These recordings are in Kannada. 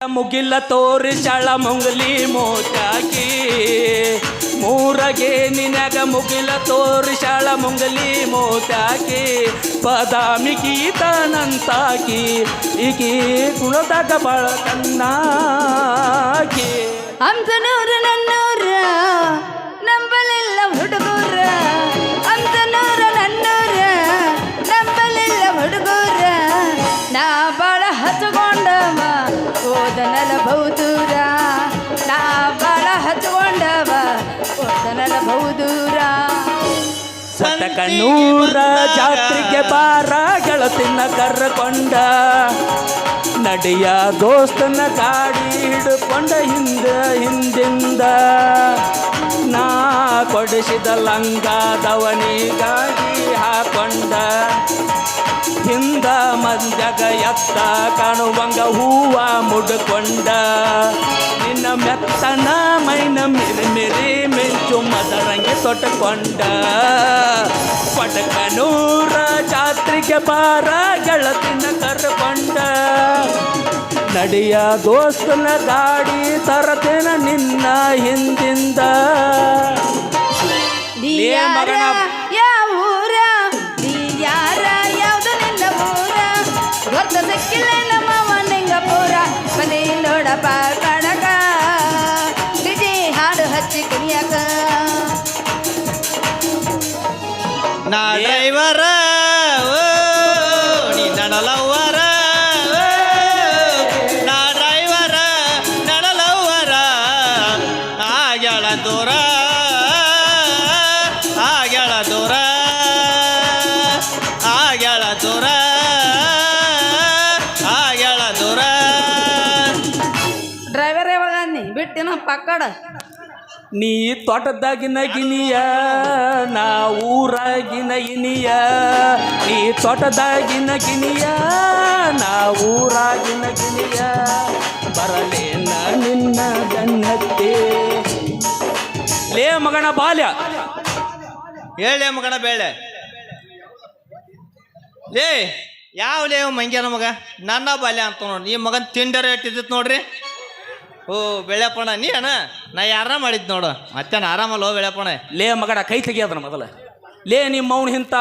ಮುಗಿಲ ತೋರಿ ಚಳ ಮುಂಗಲಿ ಮೋಟಾಕಿ ಮೂರಗೆ ನಿನಗ ಮುಗಿಲ ತೋರಿ ಶಾಳ ಮುಂಗಲಿ ಮೋಟಾಕಿ ಬದಾಮಿ ಗೀತನಂತಾಕಿ ಈಗ ಕುಳದಾಗ ಬಾಳ ಕನ್ನಾಕಿ ಅಂಜನೂರು ನನ್ನೂರ ಓದನಲ ಸತಕ ನೂರ ಜಾತ್ರೆಗೆ ಬಾರ ಗೆಳತಿನ ಕರ್ಕೊಂಡ. ನಡೆಯ ದೋಸ್ತನ ಗಾಡಿ ಹಿಡ್ಕೊಂಡ ಹಿಂದ ಹಿಂದಿಂದ. ನಾ ಕೊಡಿಸಿದ ಲಂಗ ದವನಿಗಾಗಿ ಹಾಕೊಂಡ. ಹಿಂದ ಮಂಜಗ ಎತ್ತ ಕಾಣುವಂಗ ಹೂವ ಮುಡ್ಕೊಂಡ. ನಿನ್ನ ಮೆತ್ತನ ಮೈನ ಮಿರಿ ಮಿರಿ ಮಿಂಚು ಮದರಂಗೆ ತೊಟ್ಟುಕೊಂಡ ಪಟಕನೂರ ಜಾತ್ರೆಗೆ ಬಾರ ಗೆಳತಿನ ಕರ್ಕೊಂಡ. ನಡಿಯ ದೋಸ್ತನ ಗಾಡಿ ತರತಿನ ನಿನ್ನ ಹಿಂದಿಂದ. ನಾ ಡ್ರೈವರ ನೀ ನಡಲವ್ವರ ನಾ ಡ್ರೈವರ, ನಡಲವ್ವರ, ಆಗ್ಯಾಳ ದೂರ ಆಗ್ಯಾಳ ದೂರ ಆಗ್ಯಾಳ ದೂರ ಆಗ್ಯಾಳ ದೂರ. ಡ್ರೈವರ್ ಯಾವಾಗ ನೀ? ಬಿಟ್ಟಿನ ಪಕ್ಕಡ. ನೀ ತೋಟದಾಗಿನ ಗಿನಿಯ, ನಾ ಊರಾಗಿನ ಇನಿಯ. ನೀ ತೋಟದಾಗಿನ ಗಿನಿಯ, ನಾ ಊರಾಗಿನ ಗಿನಿಯ. ಬರಲೇನ ನಿನ್ನ ಗನ್ನತ್ತೆ ಲೇ ಮಗನ ಬಾಲ್ಯ. ಹೇಳ ಮಗನ ಬೇಳೆ. ಲೇ, ಯಾವ ಲೇ ಮಂಗ್ಯಾನ ಮಗ? ನನ್ನ ಬಾಲ್ಯ ಅಂತ ನೋಡಿ. ಈ ಮಗನ್ ತಿಂಡರ ಇಟ್ಟಿದ್ದಿತ್ತು ನೋಡ್ರಿ. ಓ ಬೆಳೆಪಣ ನೀ ಅಣ್ಣ? ನಾ ಯಾರ ಮಾಡಿದ್ ನೋಡು. ಮತ್ತೆ ಆರಾಮಲ್ಲ ಓ ಬೆಳೆಪಣ ಲೇ ಮಗಡ ಕೈ ತೆಗಿಯೋದನ ಮೊದಲ. ಲೇ ನಿಮ್ಮ ಅವನ ಇಂಥ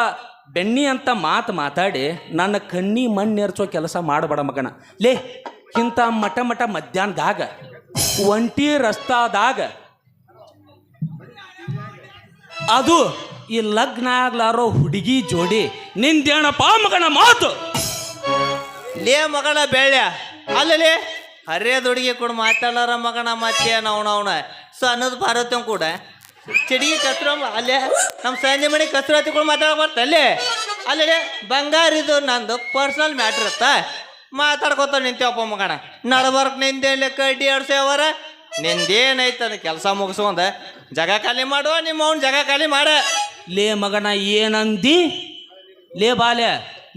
ಬೆಣ್ಣಿ ಅಂತ ಮಾತು ಮಾತಾಡಿ ನನ್ನ ಕಣ್ಣಿ ಮಣ್ಣೇರ್ಚೋ ಕೆಲಸ ಮಾಡಬೇಡ ಮಗನ. ಲೇ ಇಂಥ ಮಠ ಮಠ ಮಧ್ಯಾಹ್ನದಾಗ ಒಂಟಿ ರಸ್ತಾದಾಗ ಅದು ಈ ಲಗ್ನ ಆಗ್ಲಾರೋ ಹುಡುಗಿ ಜೋಡಿ ನಿಂದೇಣಪ್ಪ ಮಗನ ಮಾತು. ಲೇ ಮಗನ ಬೆಳ್ಯ. ಅಲ್ಲಲೇ ಹರಿಯದ ಹುಡುಗಿ ಕೂಡ ಮಾತಾಡಾರ ಮಗನ ಮತ್ತೆ ನಾವು ಅವನ ಅನ್ನೋದು ಭಾರತ ಕೂಡ. ಚಡಿಗೆ ಕತ್ರ ಅಲ್ಲೇ ನಮ್ಮ ಸಂಜೆ ಮನೆ ಕತ್ರ ಕೂಡ ಮಾತಾಡಕ್ ಬರ್ತ, ಅಲ್ಲೇ. ಅಲ್ಲೇ ಬಂಗಾರಿದು ನಂದು ಪರ್ಸನಲ್ ಮ್ಯಾಟ್ರ್ ಇತ್ತ ಮಾತಾಡ್ಕೊತ ನಿಂತೇವಪ್ಪ ಮಗಣ ನಡಬರ್ಕ್ ನಿಂದೇ ಕಡ್ಡಿ ಆಡ್ಸೇವರ ನಿಂದೇನೈತೆ ಕೆಲಸ ಮುಗಿಸ್ಕೊಂಡ. ಜಾಗ ಖಾಲಿ ಮಾಡುವ, ನಿಮ್ಮ ಅವ್ನ ಜಗ ಖಾಲಿ ಮಾಡ. ಲೇ ಮಗನ, ಏನಂದಿ? ಲೇ ಬಾಲ್ಯ,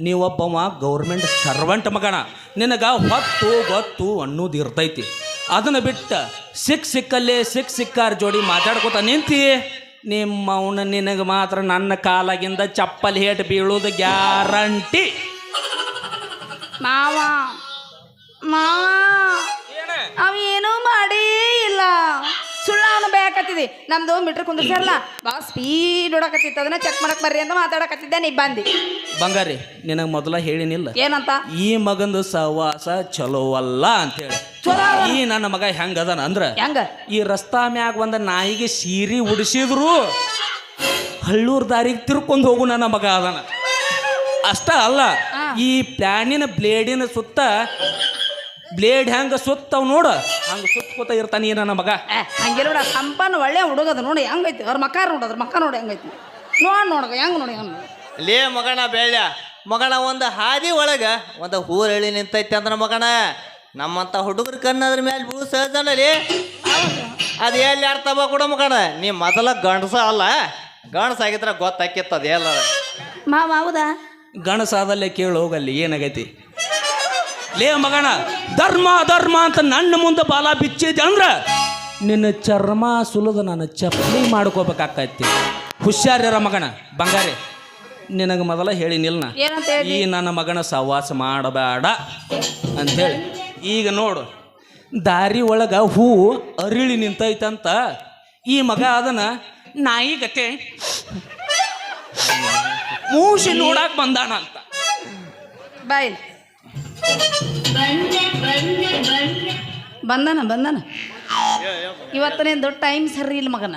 ನೀವೊಬ್ಬವ ಗೌರ್ಮೆಂಟ್ ಸರ್ವೆಂಟ್ ಮಗನ. ನಿನಗ ಹೊತ್ತು ಗೊತ್ತು ಅನ್ನೋದು ಇರ್ತೈತಿ. ಅದನ್ನು ಬಿಟ್ಟು ಸಿಕ್ ಸಿಕ್ಕಲ್ಲೇ ಸಿಕ್ ಸಿಕ್ಕಾರ ಜೋಡಿ ಮಾತಾಡ್ಕೊತ ನಿಂತಿ. ನಿಮ್ಮ ಅವನ ನಿನಗೆ ಮಾತ್ರ ನನ್ನ ಕಾಲಾಗಿಂದ ಚಪ್ಪಲಿ ಹೇಟ್ ಬೀಳೋದು ಗ್ಯಾರಂಟಿ. ಮಾವ ಮಾವ ಬೇಕತ್ತಿದಿ ನಮ್ದು ಮೀಟ್ರ್ ಕುಂದಿರ್ಸಾರಲ್ಲ ಬಾ ಸ್ಪೀಡ್ ಓಡಾಕತ್ತಿತ್ತು. ಅದನ್ನ ಚೆಕ್ ಮಾಡಕ್ ಬರ್ರಿ ಅಂತ ಮಾತಾಡಕತ್ತಿದ್ದೆ ನೀ ಬಂದಿ. ಬಂಗಾರಿ ನಿನಗೆ ಮೊದಲ ಹೇಳಿನಿಲ್ಲ. ಏನಂತ? ಈ ಮಗಂದು ಸಹವಾಸ ಚಲೋ ಅಲ್ಲ ಅಂತೇಳಿ. ಚಲೋ ಈ ನನ್ನ ಮಗ ಹೆಂಗದನ ಅಂದ್ರ ಹೆಂಗ? ಈ ರಸ್ತಾ ಮ್ಯಾಗ ಒಂದ ನಾಯಿಗೆ ಸೀರಿ ಉಡಿಸಿದ್ರು ಹಳ್ಳೂರ್ ದಾರಿಗೆ ತಿರ್ಕೊಂಡು ಹೋಗು ನನ್ನ ಮಗ ಅದನ. ಅಷ್ಟ ಅಲ್ಲ ಈ ಪ್ಲಾನಿನ ಬ್ಲೇಡಿನ ಸುತ್ತ ಬ್ಲೇಡ್ ಹೆಂಗ ಸುತ್ತವ್ ನೋಡ ಹಂಗ ಸುತ್ತಕೋತ ಇರ್ತಾನೆ ಏನ ನಮಗ ಮಗ? ಏ ಹಂಗಿಲ್ಲ ನೋಡ ಸಂಪನ್ನ ಒಳ್ಳೆ ಹುಡುಗದ ನೋಡಿ ಹೆಂಗೈತಿ. ಅವ್ರ ಮಕ್ಕ ನೋಡು ಅದ್ರ ಮಕ್ಕ ನೋಡಿ ಹೆಂಗೈತಿ. ನೋಡ್ ನೋಡಗ ಹೆಂಗ್ ನೋಡಿ ಹೆಂಗ್ ಲೇ ಮಗಣ ಬೆಳ್ಯ ಮಗಣ ಒಂದು ಹಾದಿ ಒಳಗ ಒಂದು ಹೂರಳಿ ನಿಂತೈತಿ ಅಂದ್ರ ಮಗಣ ನಮ್ಮಂತ ಹುಡುಗರ ಕಣ್ಣು ಅದ್ರ ಮೇಲೆ ಬೀಳು ಸಹಜನಲ್ಲಿ ಅದು ಎಲ್ಲಿ ಅರ್ಥ ಕೂಡ ಮಗಣ ನೀ ಮೊದಲ ಗಂಡಸ ಅಲ್ಲ. ಗಂಡಸ ಆಗಿದ್ರೆ ಗೊತ್ತಾಕಿತ್ತು ಅದು ಎಲ್ಲ ಮಾವ ಹೌದಾ? ಗಣಸಾದಲ್ಲೇ ಕೇಳಿ ಹೋಗಲ್ಲಿ ಏನಾಗೈತಿ? ಲೇ ಮಗಣ ಧರ್ಮ ಧರ್ಮ ಅಂತ ನನ್ನ ಮುಂದೆ ಬಾಲ ಬಿಚ್ಚಿದೆ ಅಂದ್ರೆ ನಿನ್ನ ಚರ್ಮ ಸುಲಿದು ನಾನು ಚಪ್ಪಲಿ ಮಾಡ್ಕೋಬೇಕಾಗ್ತೈತಿ. ಹುಷಾರ್ಯರ ಮಗಣ ಬಂಗಾರಿ ನಿನಗೆ ಮೊದಲ ಹೇಳಿ ನಿಲ್ನ. ಈ ನನ್ನ ಮಗನ ಸಹವಾಸ ಮಾಡಬೇಡ ಅಂಥೇಳಿ ಈಗ ನೋಡು ದಾರಿ ಒಳಗ ಹೂ ಅರಿಳಿ ನಿಂತೈತಂತ ಈ ಮಗ ಅದನ್ನ ನಾಯಿ ಗತೆ ಮೂಸಿ ನೋಡಕ್ ಬಂದಾಣ ಅಂತ. ಬಾಯ್. ಬಂದನ ಬಂದನ? ಇವತ್ತನೇಂದು ಟೈಮ್ ಸರಿ ಇಲ್ಲ ಮಗನ.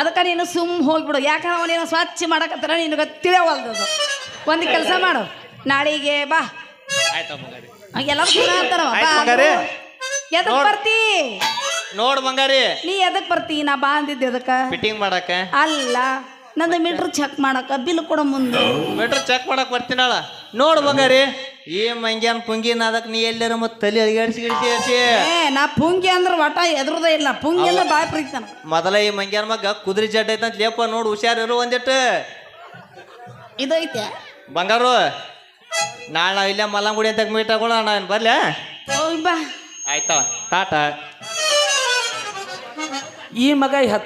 ಅದಕ್ಕೆ ನೀನು ಸುಮ್ ಹೋಗ್ಬಿಡು. ಯಾಕಂದ್ರೆ ಅವನೇನು ಸ್ವಚ್ಛ ಮಾಡಕತ್ತಾರ ನಿನಗೆ ತಿಳಿಯವಲ್ದದು ಒಂದು ಕೆಲಸ ಮಾಡು. ನಾಳೆಗೆ ಬಾ. ಮಗರೇ. ಎದಕ್ ನೋಡ್. ಬರ್ತಿ? ನೋಡ್ ಬಂಗಾರಿ. ನೀ ಎದಕ್ ಬರ್ತಿ? ನಾ ಬಾ ಅಂದಿದ್ದೆ ಅದಕ್ಕ ಫಿಟ್ಟಿಂಗ್ ಮಾಡಕ ಅಲ್ಲ. ನಂದು ಮೀಟ್ರ್ ಚೆಕ್ ಮಾಡಕ ಬಿಲ್ ಕೊಡ ಮುಂದೆ. ಮೀಟ್ರ್ ಚೆಕ್ ಮಾಡಕ್ ಬರ್ತೀನಿ ನೋಡ್ ಬಂಗಾರಿ. ಈ ಮಂಗ್ಯಾನ್ ಪುಂಗಿನ ಅದಕ್ಕೆ ನೀ ಎಲ್ಲರ ಮತ್ತೆ ತಲೆ ಅಡಿಗಾಡಿಸಿ ಗಿಡಿಸಿ ಹಚ್ಚಿ ಏ ನಾ ಪುಂಗಿ ಅಂದ್ರೆ ಒಟ ಎದ್ರದೇ ಇಲ್ಲ. ಪುಂಗಿ ಅಂದ್ರೆ ಬಾಯ್ ಪ್ರೀತಾನ ಮೊದಲ ಈ ಮಂಗ್ಯಾನ್ ಮಗ ಕುದುರೆ ಜಡ್ ಐತಂತ ಲೇಪ ನೋಡು ಹುಷಾರಿರು ಒಂದಿಟ್ಟು ಇದೈತೆ? ಬಂಗಾರು ನಾಳೆ ನಾವು ಇಲ್ಲೇ ಮಲ್ಲಂಗುಡಿ ಅಂತ ಮೀಟ್ ಆಗೋಣ ನಾನು ಹೋಗಿ ಬಾ. ಆಯ್ತವ ಟಾಟಾ. ಈ ಮಗ